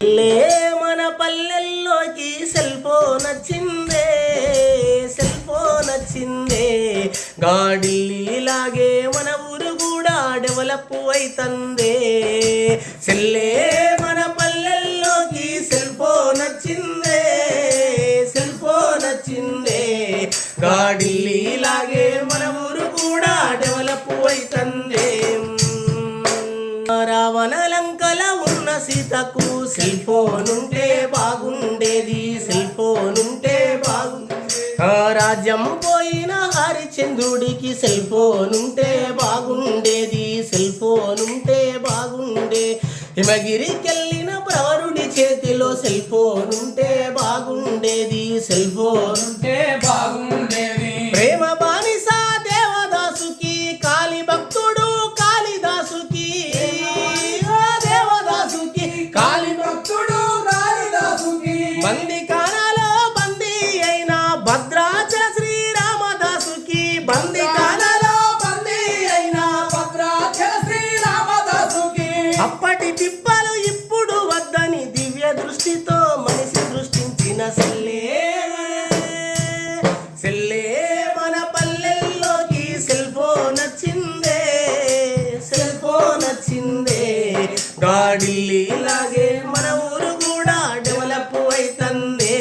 లే మన పల్లెల్లోకి సెల్ ఫోన్ వచ్చిందే సెల్ ఫోన్ వచ్చిందే. గాడిల్లాగే మన ఊరు కూడా డెవలప్ అవుతుందే సెల్లే మన పల్లెల్లోకి సెల్ ఫోన్ వచ్చిందే సెల్ ఫోన్ వచ్చిందే. గాడిల్లాగే మన ఊరు కూడా డెవలప్ అవుతుందే రావణ లంకల సీతకు సెల్ ఫోన్ ఉంటే బాగుండేది సెల్ ఫోన్ ఉంటే బాగు రాజ్యం పోయిన హరిచంద్రుడికి సెల్ ఫోన్ ఉంటే బాగుండేది సెల్ ఫోన్ ఉంటే బాగుండే. హిమగిరికెళ్ళిన ప్రవరుడి చేతిలో సెల్ ఫోన్ ఉంటే బాగుండేది సెల్ ఫోన్ ఉంటే బాగుండేది. తిప్పలు ఇప్పుడు వద్దని దివ్య దృష్టితో మనిషి సృష్టించిన సెల్లే సెల్లే మన పల్లెల్లోకి సెల్ ఫోన్ వచ్చిందే. సెల్ ఫోన్ వచ్చిందే. గాడిల్లి ఇలాగే మన ఊరు కూడా డెవలప్ అవుతుందే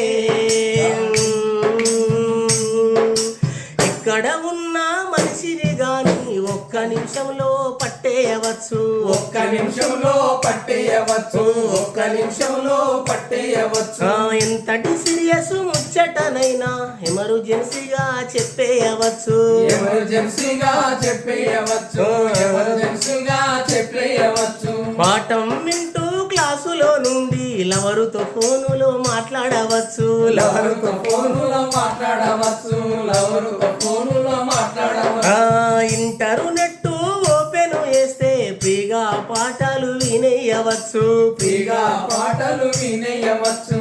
ఇక్కడ ఉన్న మనిషిని ఒక్క నిమిషంలో పట్టేయవచ్చు. ఒక్క నిమిషంలో పట్టేయవచ్చు. ఒక్క నిమిషంలో పట్టేయవచ్చు. ఎంతటి సీరియస్ ముచ్చటనైనా ఎమర్జెన్సీగా చెప్పేయవచ్చు. ఎమర్జెన్సీగా చెప్పేయవచ్చు. ఎమర్జెన్సీగా చెప్పేయవచ్చు. పాఠం వింటూ క్లాసులో నుండి లవరుతో ఫోనులో మాట్లాడవచ్చు. లవరుతో ఫోనులో మాట్లాడవచ్చు. లవరుతో ఫోనులో మాట్లాడవచ్చు. ఇంటర్నెట్ పాటలు వినేయవచ్చు ఫ్రీగా పాటలు వినేయవచ్చు